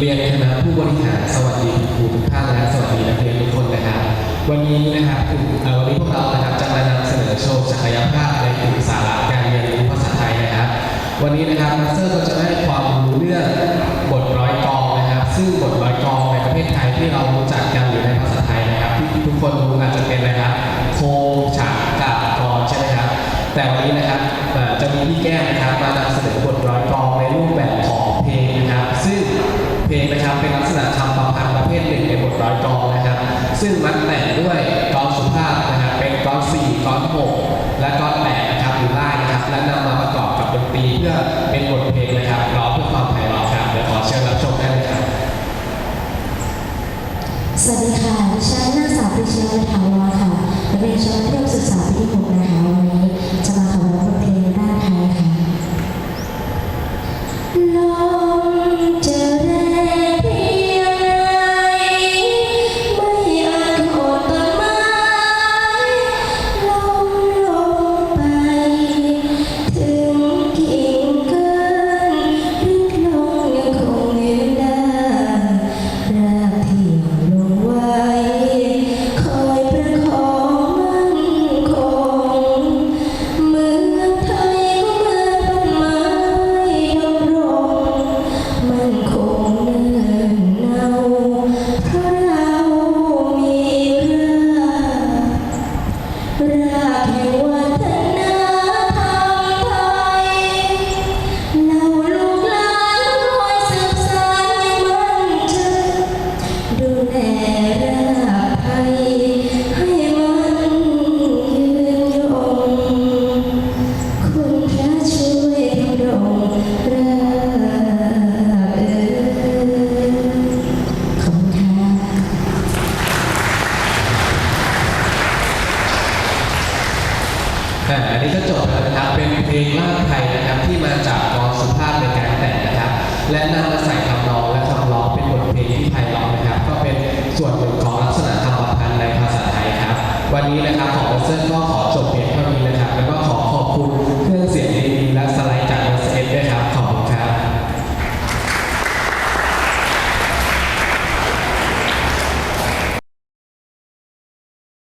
เรียนคณะผู้บริหารสวัสดีครูทุกท่านและสวัสดีนักเรียนทุกคนนะครับ วันนี้นะครับวันนี้พวกเรานะครับจะมานำเสนอโชว์ศักยภาพในกลุ่มสาระการเรียนรู้ภาษาไทยนะครับ วันนี้นะครับมาสเตอร์ก็จะให้ความรู้เรื่องบทร้อยกองนะครับ ซึ่งบทร้อยกองในประเทศไทยที่เรารู้จักกันอยู่ในภาษาไทยนะครับที่ทุกคนรู้อาจจะเป็นอะครับโคฉากกับกรใช่ไหมครับแต่วันนี้นะครับจะมีพี่แก้มนะครับมานำเสนอ เพลงนะครับเป็นลักษณะคำประพันธ์ประเภทหนึ่งในบทร้อยกองนะครับ ซึ่งมักแต่ง อ่าอันนี้ก็จบแล้วนะครับ เป็นเพลงล่ามไทยนะครับที่มาจากกองสุภาพในการแต่งนะครับ และนำมาใส่คำร้องและคำร้องเป็นบทเพลงที่ไพเราะนะครับ ก็เป็นส่วนหนึ่งของลักษณะคำประพันธ์ในภาษาไทยครับ วันนี้นะครับของเซอร์ก็ขอจบเพียง